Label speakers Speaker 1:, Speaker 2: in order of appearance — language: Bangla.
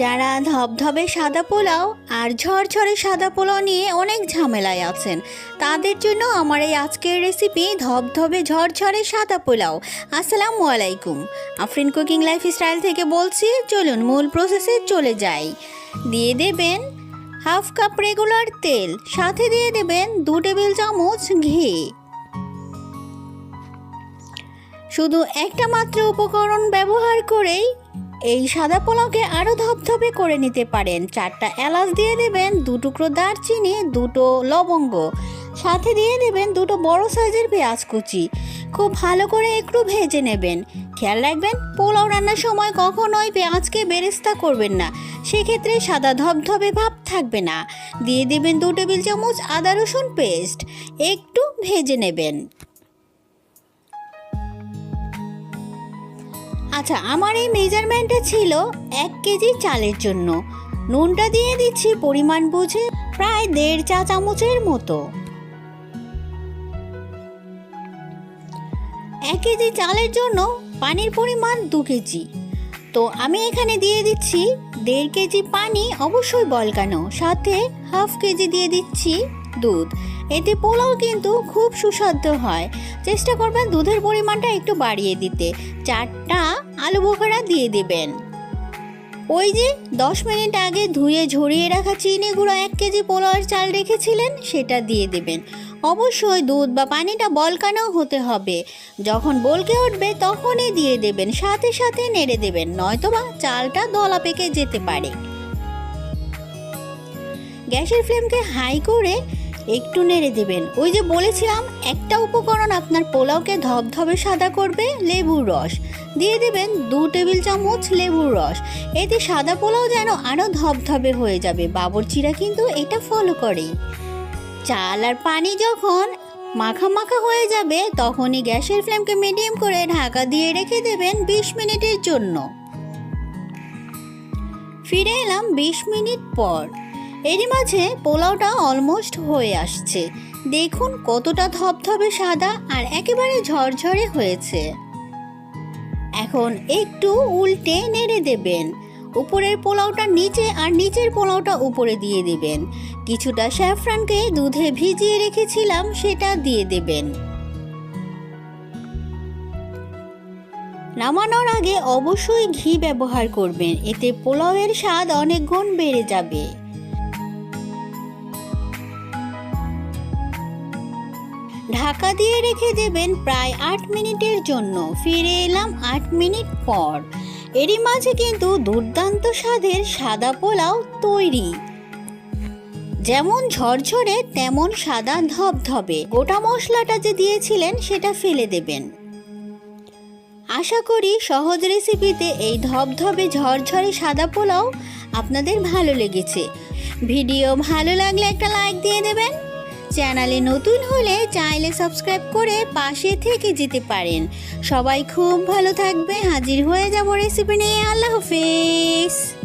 Speaker 1: যারা ধবধবে সাদা পোলাও আর ঝরঝরে সাদা পোলাও নিয়ে অনেক ঝামেলায় আছেন, তাদের জন্য আমার এই আজকের রেসিপি ধবধবে ঝরঝরে সাদা পোলাও। আসসালামু আলাইকুম। আফরিন কুকিং লাইফ স্টাইল থেকে বলছি, চলুন মূল প্রসেসে চলে যাই। দিয়ে দেবেন হাফ কাপ রেগুলার তেল, সাথে দিয়ে দেবেন দু টেবিল চামচ ঘি। শুধু একটা মাত্র উপকরণ ব্যবহার করেই এই সাদা পোলাওকে আরও ধপধপে করে নিতে পারেন। চারটা এলাচ দিয়ে দেবেন, দু টুকরো দারচিনি, দুটো লবঙ্গ। সাথে দিয়ে দেবেন দুটো বড় সাইজের পেঁয়াজ কুচি। খুব ভালো করে একটু ভেজে নেবেন। খেয়াল রাখবেন, পোলাও রান্নার সময় কখনোই পেঁয়াজকে বেরেস্তা করবেন না। সেক্ষেত্রে সাদা ধবধবে ভাব থাকবে না। দিয়ে দেবেন দু টেবিল চামচ আদা রসুন পেস্ট। একটু ভেজে নেবেন। আচ্ছা আমার এই মেজারমেন্টটা ছিল এক কেজি চালের জন্য। নুনটা দিয়ে দিচ্ছি পরিমাণ বুঝে প্রায় দেড় চা চামচের মতো। এক কেজি চালের জন্য পানির পরিমাণ দু কেজি। তো আমি এখানে দিয়ে দিচ্ছি দেড় কেজি পানি, অবশ্যই বলকানো। সাথে হাফ কেজি দিয়ে দিচ্ছি দুধ। এতে পোলাও কিন্তু খুব সুস্বাদু হয়। চেষ্টা করবেন দুধের পরিমাণটা একটু বাড়িয়ে দিতে। চারটা আলু বোখারা দিয়ে দেবেন। ওই যে দশ মিনিট আগে ধুয়ে ঝরিয়ে রাখা চিনি গুঁড়ো এক কেজি পোলাওয়ের চাল রেখেছিলেন, সেটা দিয়ে দেবেন। অবশ্যই দুধ বা পানিটা বলকানো হতে হবে। যখন বলকে উঠবে তখনই দিয়ে দেবেন, সাথে সাথে নেড়ে দেবেন, নয়তোবা চালটা দলা পেকে যেতে পারে। গ্যাসের ফ্লেমকে হাই করে একটু নেড়ে দেবেন। ওই যে বলেছিলাম, একটা উপকরণ আপনার পোলাওকে ধবধবে সাদা করবে, লেবুর রস। দিয়ে দেবেন দু টেবিল চামচ লেবুর রস। এতে সাদা পোলাও যেন আরও ধবধবে হয়ে যাবে। বাবরচিরা কিন্তু এটা ফলো করে চাল আর পানি যখন মাখা মাখা হয়ে যাবে, তখনই গ্যাসের ফ্লেমকে মিডিয়াম করে ঢাকা দিয়ে রেখে দেবেন বিশ মিনিটের জন্য। ফিরে এলাম বিশ মিনিট পর। এরই মাঝে পোলাওটা অলমোস্ট হয়ে আসছে। দেখুন কতটা ধবধবে সাদা আর একেবারে ঝরঝরে হয়েছে। এখন একটু উল্টে নেড়ে দেবেন। উপরের পোলাওটা নিচে আর নিচের পোলাওটা উপরে দিয়ে দেবেন। কিছুটা স্যাফরানকে দুধে ভিজিয়ে রেখেছিলাম, সেটা দিয়ে দেবেন। নামানোর আগে অবশ্যই ঘি ব্যবহার করবেন, এতে পোলাওয়ের স্বাদ অনেক গুণ বেড়ে যাবে। ঢাকা দিয়ে রেখে দেবেন প্রায় আট মিনিটের জন্য। ফিরে এলাম আট মিনিট পর। এরই মাঝে কিন্তু দুর্দান্ত স্বাদের সাদা পোলাও তৈরি। যেমন ঝরঝরে, তেমন সাদা ধবধবে। গোটা মশলাটা যে দিয়েছিলেন, সেটা ফেলে দেবেন। আশা করি সহজ রেসিপিতে এই ধবধবে, ঝরঝরে সাদা পোলাও আপনাদের ভালো লেগেছে। ভিডিও ভালো লাগলে একটা লাইক দিয়ে দেবেন। চ্যানেলে নতুন হলে চাইলে সাবস্ক্রাইব করে পাশে থেকে যেতে পারেন। সবাই খুব ভালো থাকবে হাজির হয়ে যাব রেসিপি নিয়ে। আল্লাহ হাফেজ।